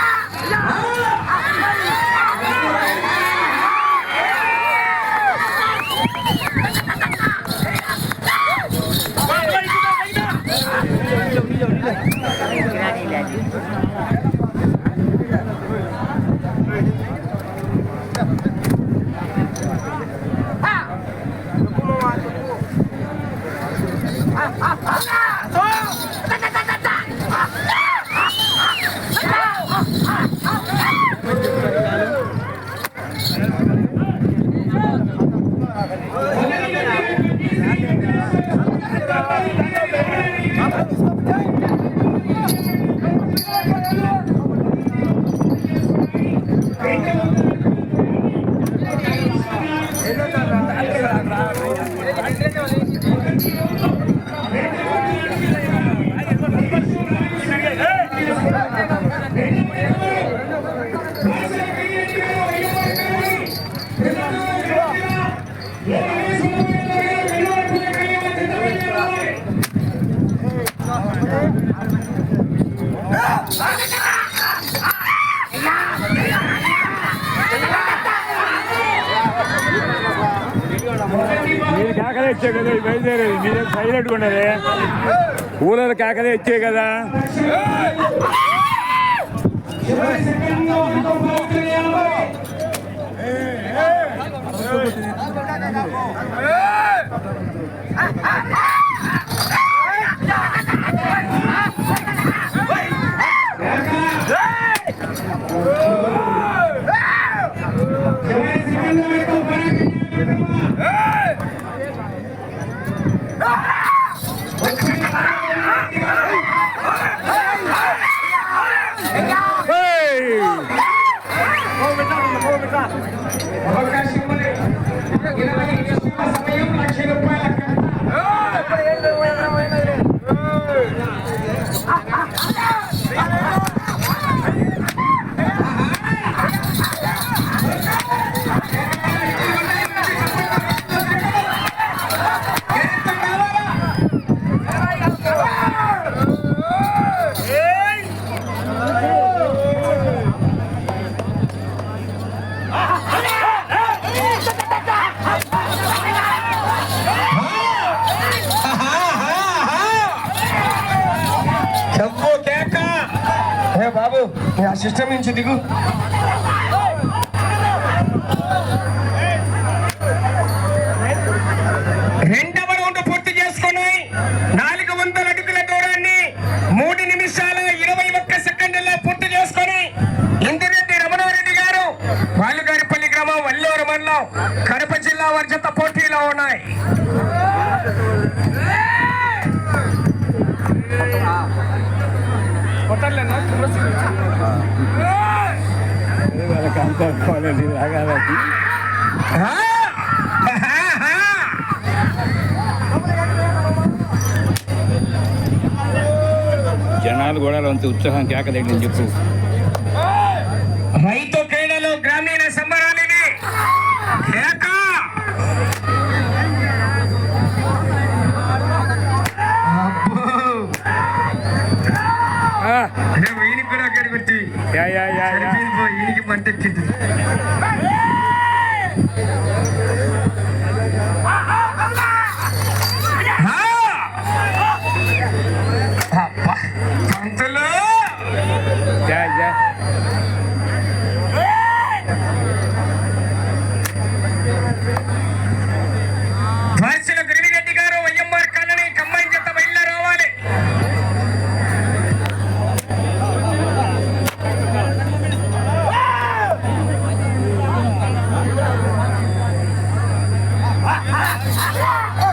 Yeah. కాకలే ఇచ్చే కదా బయలుదేరేది మీరే సైలెంట్ ఉండదు ఊళ్ళో కేకలే ఇచ్చే కదా. गेला ఆ సిస్టమ్ నుంచి దిగు. రెండవ రౌండ్ పూర్తి చేసుకొని నాలుగు వందల అడుగుల దూరాన్ని మూడు నిమిషాల ఇరవై ఒక్క సెకండ్లలో పూర్తి చేసుకొని ఇందిరెడ్డి రమణారెడ్డి గారు పాలుగారిపల్లి గ్రామం వల్లూరు మండలం వాళ్ళకి అంతా కాలేదు రాగాలకి జనాలు కూడా అంత ఉత్సాహం కేకలేండి చెప్పు. ¡Ah!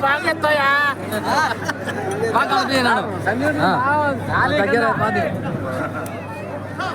బాగా ఎత్తాయా దగ్గర పాది ఆ?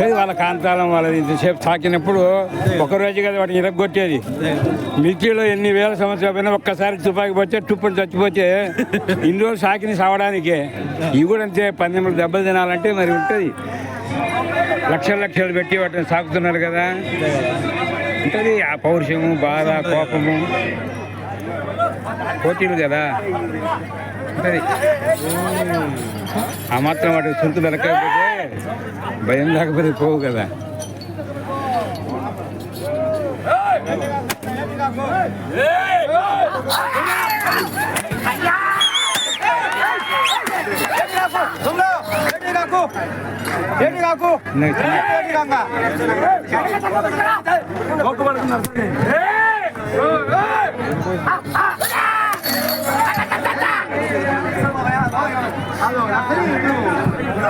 లేదు వాళ్ళ కాంతాలం వాళ్ళది ఇంతసేపు తాకినప్పుడు ఒక రోజు కదా వాటిని ఇరగొట్టేది. మిర్చిలో ఎన్ని వేల సంవత్సరాలు పోయినా ఒక్కసారి తుపాకి పోతే తుప్పలు చచ్చిపోతే ఇన్ని రోజులు సాకిని సావడానికే. ఇవి కూడా అంతే పందెములు దెబ్బలు తినాలంటే మరి ఉంటుంది. లక్షలు లక్షలు పెట్టి వాటిని సాకుతున్నారు కదా. ఉంటుంది ఆ పౌరుషము బాధ కోపము. పోటీలు కదా ఉంటుంది ఆ మాత్రం వాటికి సొంత దొరకకపోతే భయం లేకపోతే పోవు కదా ఇందాక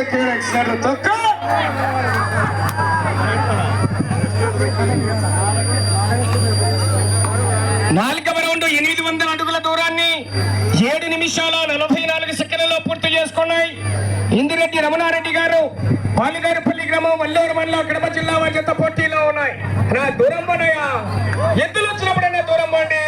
లో గట్టిగా దక్కిన తొక్క! నాలుగవ రౌండ్ ఎనిమిది వందల అడుగుల దూరాన్ని ఏడు నిమిషాల నలభై నాలుగు సెకండ్లలో పూర్తి చేసుకున్నాయి. ఇందిరెడ్డి రమణారెడ్డి గారు పాలిగారుపల్లి గ్రామం వల్లూరు మండలం కడప జిల్లా వారి పోటీలో ఉన్నాయి. నా దూరం పడయా. ఎద్దులు వచ్చినప్పుడైనా దూరం పండి